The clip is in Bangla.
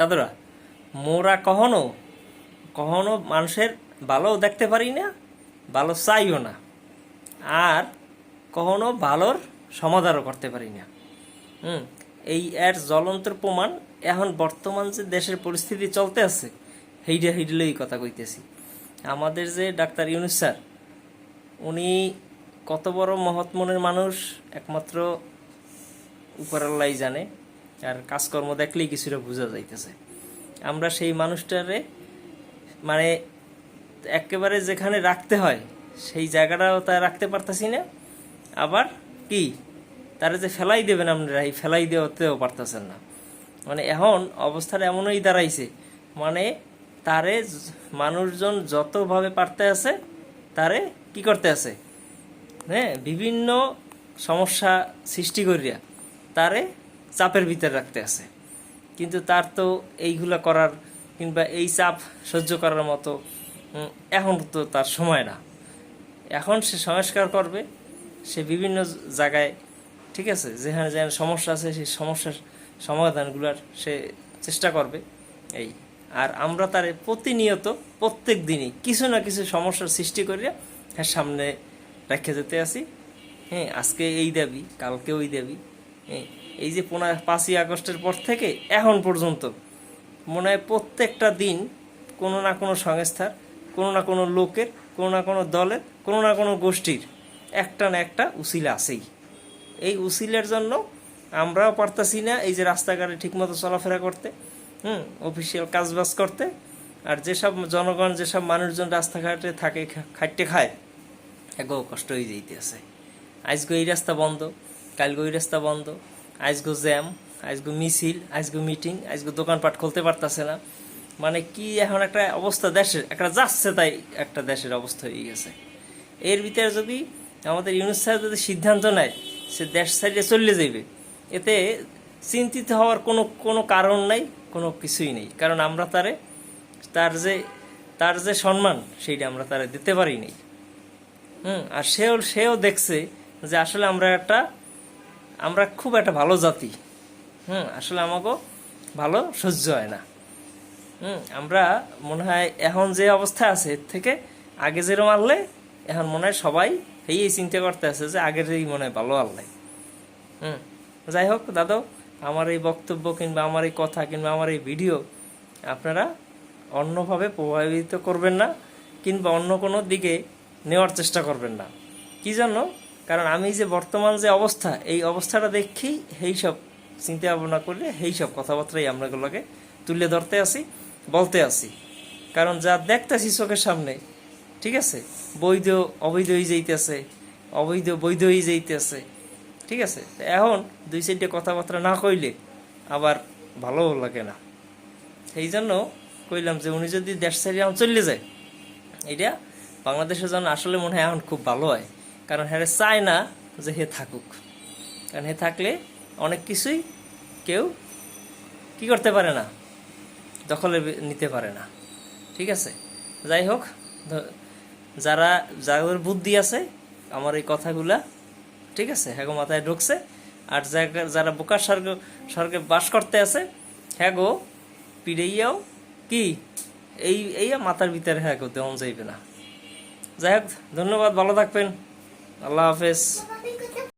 দাদুরা, মোরা কখনো কখনো মানুষের ভালোও দেখতে পারি না, ভালো চাইও না, আর কখনো ভালোর সমাধানও করতে পারি না। হুম, এই এর জ্বলন্ত প্রমাণ এখন বর্তমান যে দেশের পরিস্থিতি চলতে আছে, হেইডা হেইডলেই কথা কইতেছি। আমাদের যে ডাক্তার ইউনুস স্যার, উনি কত বড় মহৎ মনের মানুষ, একমাত্র উপরাল্লাই জানে। আর কাজকর্ম দেখলেই কিছুটা বোঝা যাইতেছে। আমরা সেই মানুষটারে মানে একেবারে যেখানে রাখতে হয়, সেই জায়গাটাও তা রাখতে পারতাছি না। আবার কি? তারা যে ফেলাই দেবেন আপনারা, এই ফেলাই দেওয়াতেও পারতেছেন না। মানে এখন অবস্থাটা এমনই দাঁড়াইছে মানে তারে মানুষজন যতভাবে পারতে আছে, তারে কি করতে আছে? হ্যাঁ বিভিন্ন সমস্যা সৃষ্টি করিয়া তারে চাপের ভিতরে রাখতে আছে। কিন্তু তার তো এইগুলা করার কিংবা এই চাপ সহ্য করার মতো এখন তো তার সময় না। এখন সে সংস্কার করবে, সে বিভিন্ন জায়গায়, ঠিক আছে, যেখানে যেখানে সমস্যা আছে, সেই সমস্যার সমাধানগুলোর সে চেষ্টা করবে, এই। আর আমরা তার প্রতিনিয়ত, প্রত্যেক দিনই কিছু না কিছু সমস্যার সৃষ্টি করিয়া হ্যাঁ সামনে রেখে যেতে আসি হ্যাঁ আজকে এই দাবি, কালকে ওই দাবি হ্যাঁ। এই যে পনেরো, পাঁচই আগস্টের পর থেকে এখন পর্যন্ত, মনে হয় প্রত্যেকটা দিন কোনো না কোনো সংস্থার, কোনো না কোনো লোকের, কোনো না কোনো দলের, কোনো না কোনো গোষ্ঠীর একটা না একটা উসিলা আছেই। এই উসিলের জন্য আমরাও পারতাছি না এই যে রাস্তাঘাটে ঠিকমতো চলাফেরা করতে, হুম অফিসিয়াল কাজবাজ করতে, আর যেসব জনগণ, যেসব মানুষজন রাস্তাঘাটে থাকে, খা- খাইটে খায়, এগো কষ্ট হয়ে যাইতে আছে। আজকে এই রাস্তা বন্ধ, কালকে ওই রাস্তা বন্ধ আজকে জ্যাম আজকে মিছিল আজকে মিটিং আজকে দোকানপাট খুলতে পারতাছে না। মানে কি এখন একটা অবস্থা দেশের, একটা যাচ্ছে তাই একটা দেশের অবস্থা হয়ে গেছে। এর ভিতরে যদি আমাদের ইউনুস স্যার যদি সিদ্ধান্ত নেয়, সে দেশ সাইডে চলে যাইবে। এতে চিন্তিত হওয়ার কোনো কোনো কারণ নাই, কোনো কিছুই নেই। কারণ আমরা তারে, তার যে তার যে সম্মান, সেইটা আমরা তারে দিতে পারি নাই। হুম, আর সেও সেও দেখছে যে আসলে আমরা একটা আমরা খুব একটা ভালো জাতি। হুম, আসলে আমাকেও ভালো সহ্য হয় না। হুম, আমরা মনে হয় এখন যে অবস্থা আছে, এর থেকে আগে যেরকম আনলে এখন মনে হয় সবাই এই চিন্তা করতে আছে যে আগের এই মনে হয় ভালো আল্লাহ হুম, যাই হোক, দাদু, আমার এই বক্তব্য কিংবা আমার এই কথা কিংবা আমার এই ভিডিও আপনারা অন্যভাবে প্রভাবিত করবেন না, কিংবা অন্য কোনো দিকে নেওয়ার চেষ্টা করবেন না। কি জন্য কারণ আমি যে বর্তমান যে অবস্থা, এই অবস্থাটা দেখেই সেই সব চিন্তা ভাবনা করলে সেই সব কথাবার্তাই আমরা গুলোকে তুলে ধরতে আসি, বলতে আসি। কারণ যা দেখতেছি চোখের সামনে, ঠিক আছে? বৈধ, অবৈধ হয়ে যাইতেছে, অবৈধ, বৈধ হয়ে যাইতেছে, ঠিক আছে? এখন দুই সাইডে কথাবার্তা না কইলে আবার ভালো লাগে না। সেই জন্য কইলাম যে উনি যদি দেশ সাইডে এখন যায় এটা বাংলাদেশের জন্য আসলে মনে হয় এখন খুব ভালো হয়। কারণ হ্যাঁ চায় না যে হে থাকুক। কারণ হে থাকলে অনেক কিছুই কেউ কি করতে পারে না, দখলে নিতে পারে না। ঠিক আছে? যাই হোক যারা, যাদের বুদ্ধি আছে, আমার এই কথাগুলা, ঠিক আছে? হ্যাঁ গো, মাথায় ঢুকছে। আর যারা- যারা বোকার স্বর্গ, স্বর্গে বাস করতে আছে হ্যাঁ গো, পিড়েইয়াও কি? এই এই মাথার ভিতরে হ্যাঁ গো দেওয়া যাইবে না। যাই হোক, ধন্যবাদ, ভালো থাকবেন। আল্লাহ হাফেজ।